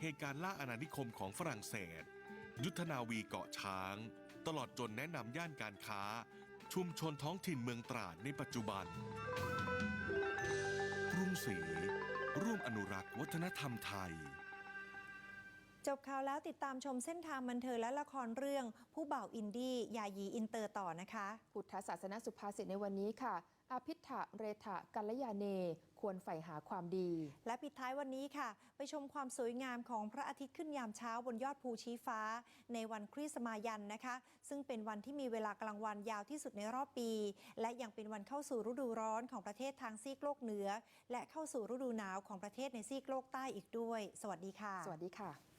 เหตุการณ์ล่าอาณานิคมของฝรั่งเศส ยุทธนาวีเกาะช้าง ตลอดจนแนะนำย่านการค้า ชุมชนท้องถิ่นเมืองตราดในปัจจุบัน กรุงศรีร่วมอนุรักษ์วัฒนธรรมไทย จบข่าวแล้วติดตามชมเส้นทางบันเทิงและละครเรื่องผู้บ่าวอินดี้ยายีอินเตอร์ต่อนะคะ พุทธศาสนสุภาษิตในวันนี้ค่ะอภิธะเรทะกัลยาเน ควรใฝ่หาความดี และปิดท้ายวันนี้ค่ะ ไปชมความสวยงามของพระอาทิตย์ขึ้นยามเช้าบนยอดภูชี้ฟ้า ในวันคริสต์มายันนะคะ ซึ่งเป็นวันที่มีเวลากลางวันยาวที่สุดในรอบปี และยังเป็นวันเข้าสู่ฤดูร้อนของประเทศทางซีกโลกเหนือ และเข้าสู่ฤดูหนาวของประเทศในซีกโลกใต้อีกด้วย สวัสดีค่ะ สวัสดีค่ะ